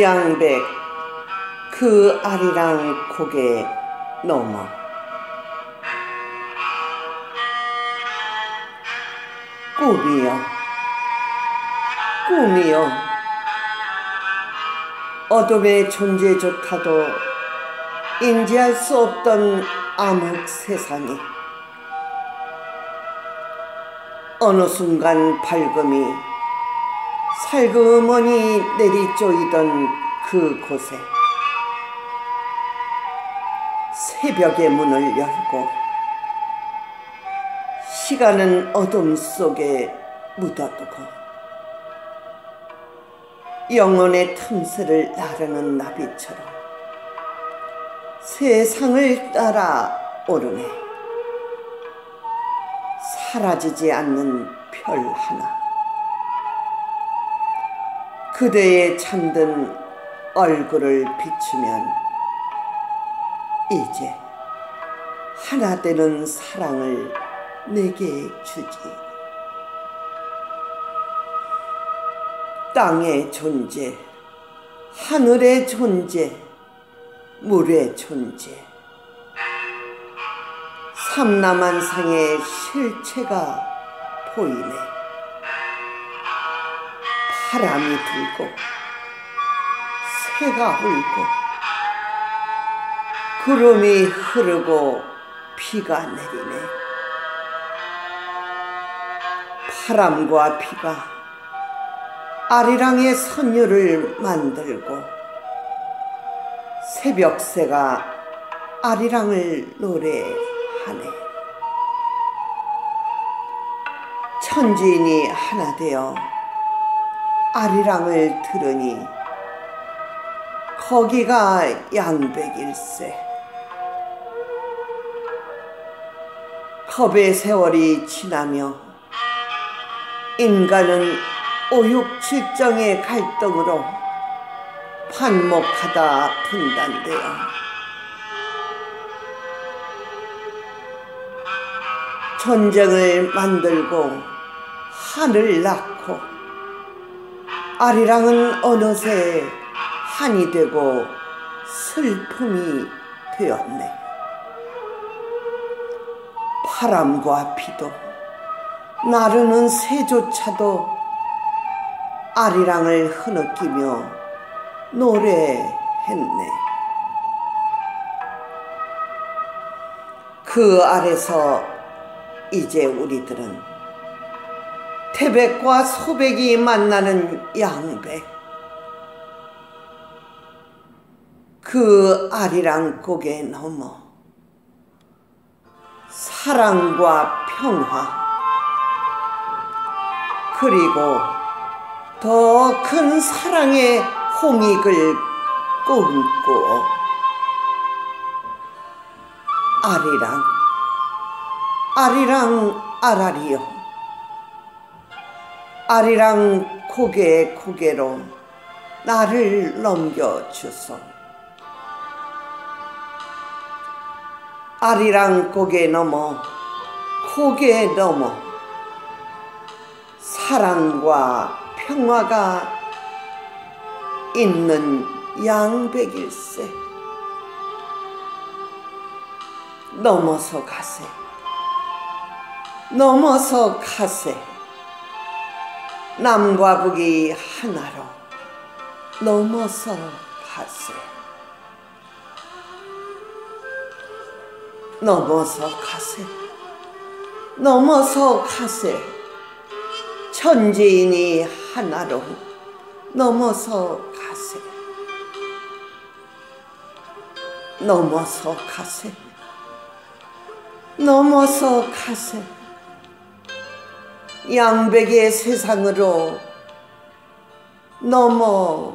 양백 그 아리랑 고개 넘어. 꿈이여 꿈이여. 어둠의 존재조차도 인지할 수 없던 암흑 세상이 어느 순간 밝음이 살그머니 내리쪼이던 그곳에 새벽의 문을 열고 시간은 어둠 속에 묻어두고 영혼의 틈새를 나르는 나비처럼 세상을 따라 오르네. 사라지지 않는 별 하나 그대의 잠든 얼굴을 비추면 이제 하나 되는 사랑을 내게 주지. 땅의 존재, 하늘의 존재, 물의 존재. 삼남한상의 실체가 보이네. 바람이 불고, 새가 울고, 구름이 흐르고 비가 내리네. 바람과 비가 아리랑의 선율을 만들고 새벽새가 아리랑을 노래하네. 천지인이 하나 되어 아리랑을 들으니 거기가 양백일세. 컵의 세월이 지나며 인간은 오육칠정의 갈등으로 반목하다 분단되어 전쟁을 만들고 한을 낳고 아리랑은 어느새 한이 되고 슬픔이 되었네. 바람과 비도 나르는 새조차도 아리랑을 흐느끼며 노래했네. 그 아래서 이제 우리들은 태백과 소백이 만나는 양백. 그 아리랑 고개 넘어 사랑과 평화 그리고 더 큰 사랑의 홍익을 꿈꾸어 아리랑 아리랑 아라리요 아리랑 고개 고개로 나를 넘겨주소. 아리랑 고개 넘어 고개 넘어 사랑과 평화가 있는 양백일세. 넘어서 가세. 넘어서 가세 남과 북이 하나로 넘어서 가세 넘어서 가세. 넘어서 가세. 천지인이 하나로 넘어서 가세. 넘어서 가세. 넘어서 가세. 양백의 세상으로 넘어가세.